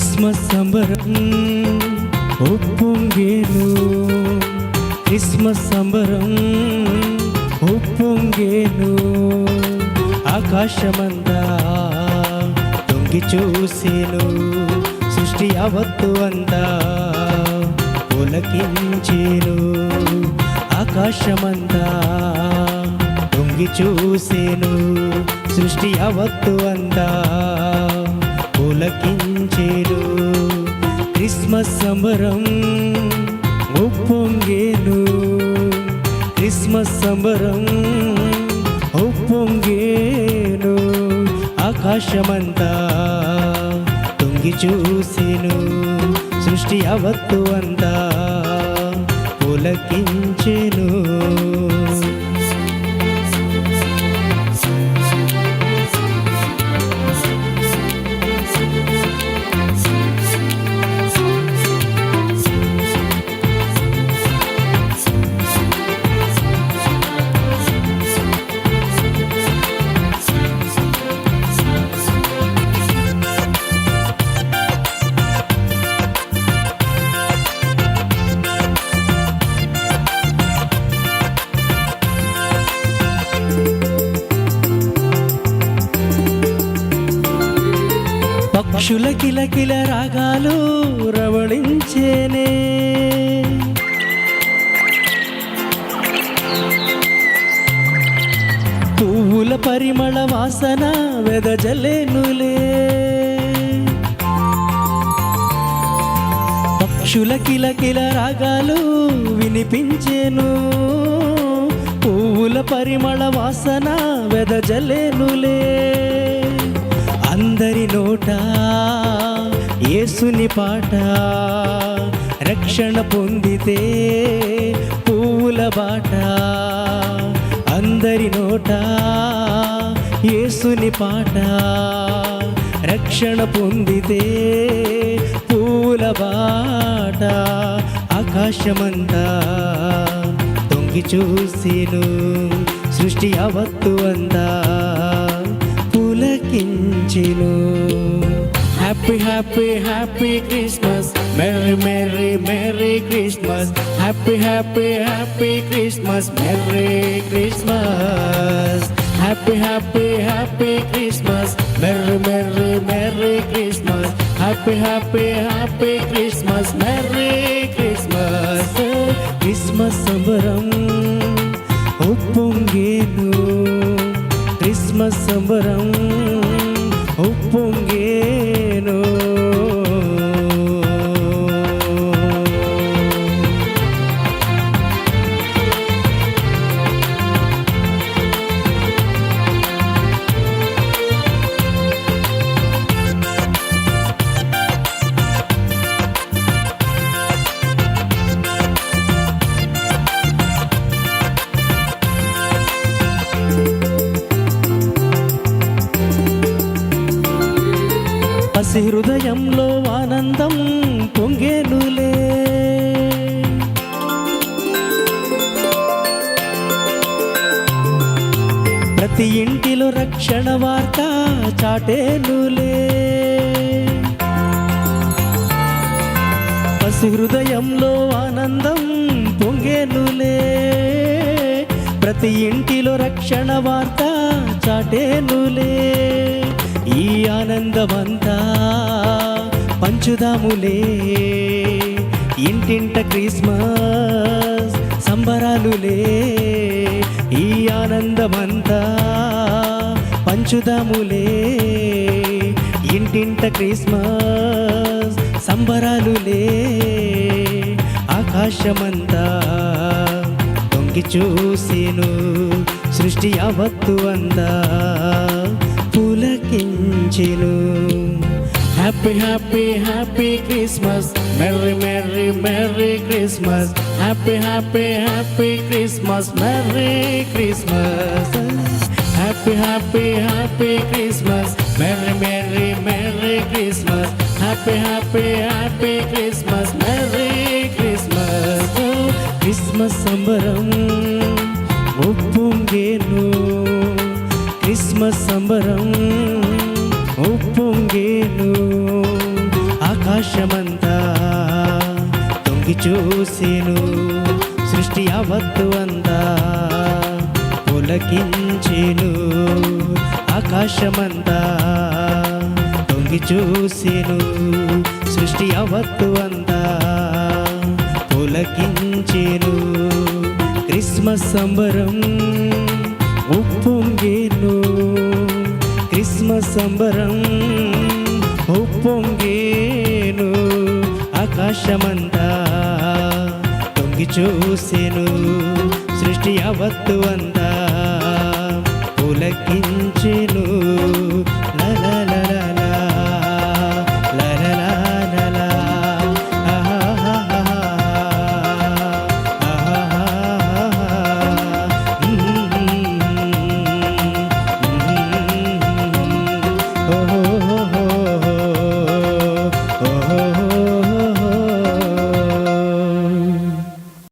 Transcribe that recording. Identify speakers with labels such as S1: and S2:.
S1: Christmas సంబరం ఒప్పొంగేను Christmas సంబరం ఒప్పొంగేను ఆకాశమందా తొంగి చూసేను. సృష్టి అవత్తు అందా పులకించేను. ఆకాశమందా తొంగి చూసేను. సృష్టి అవత్తు అందా పులకించేను. క్రిస్మస్ సంబరం ఒప్పొంగేను. క్రిస్మస్ సంబరం ఒప్పొంగేను. ఆకాశమంతా తొంగి చూసేను. సృష్టి అవత్తు అంతా పులకించెను. పక్షుల కిలకిల రాగాలు రవళించేనే. పువ్వుల పరిమళ వాసన వెదజలేనులే పక్షుల కిలకిల రాగాలు వినిపించేను. పువ్వుల పరిమళ వాసన వెదజలేనులే అందరి నోట యేసుని పాట రక్షణ పొందితే పువ్వుల బాట. అందరి నోట యేసుని పాట రక్షణ పొందితే పూల బాట. ఆకాశమంతా తొంగి చూసేను సృష్టి అవత్తు అంతా. పులకించెను happy happy happy Christmas merry merry merry Christmas happy happy happy Christmas merry Christmas happy happy happy Christmas merry merry merry Christmas happy happy happy Christmas merry Christmas Christmas సంబరం ఉప్పొంగేను. క్రిస్మస్ సంబరం పసి హృదయంలో ఆనందం పొంగేనులే. ప్రతి ఇంటిలో రక్షణ వార్త చాటేనులే. పసి హృదయంలో ఆనందం పొంగేనులే. ప్రతి ఇంటిలో రక్షణ వార్త చాటేనులే. ఈ ఆనందమంతా పంచుదాములే. ఇంటింట క్రిస్మస్ సంబరాలులే. ఈ ఆనందమంతా పంచుదాములే. ఇంటింట క్రిస్మస్ సంబరాలులే. ఆకాశమంతా తొంగి చూసేను సృష్టి అవత్తు అందా పులకించెను. Happy happy happy Christmas merry merry merry Christmas happy happy happy Christmas merry Christmas happy happy happy Christmas merry merry merry Christmas happy happy happy Christmas merry Christmas Christmas సంబరం ఉప్పొంగేను Christmas సంబరం ఉప్పొంగేను ఆకాశమంతా తొంగి చూసేను. సృష్టి అవత్తు అందా పులకించేను. ఆకాశమంతా తొంగి చూసేను. సృష్టి అవత్తు అందా పులకించేను క్రిస్మస్ సంబరం ఉప్పొంగేను. క్రిస్మస్ సంబరం ఉప్పొంగేను. ఆకాశమంతా తొంగి చూసేను. సృష్టి అవత్తు అంతా పులకించెను.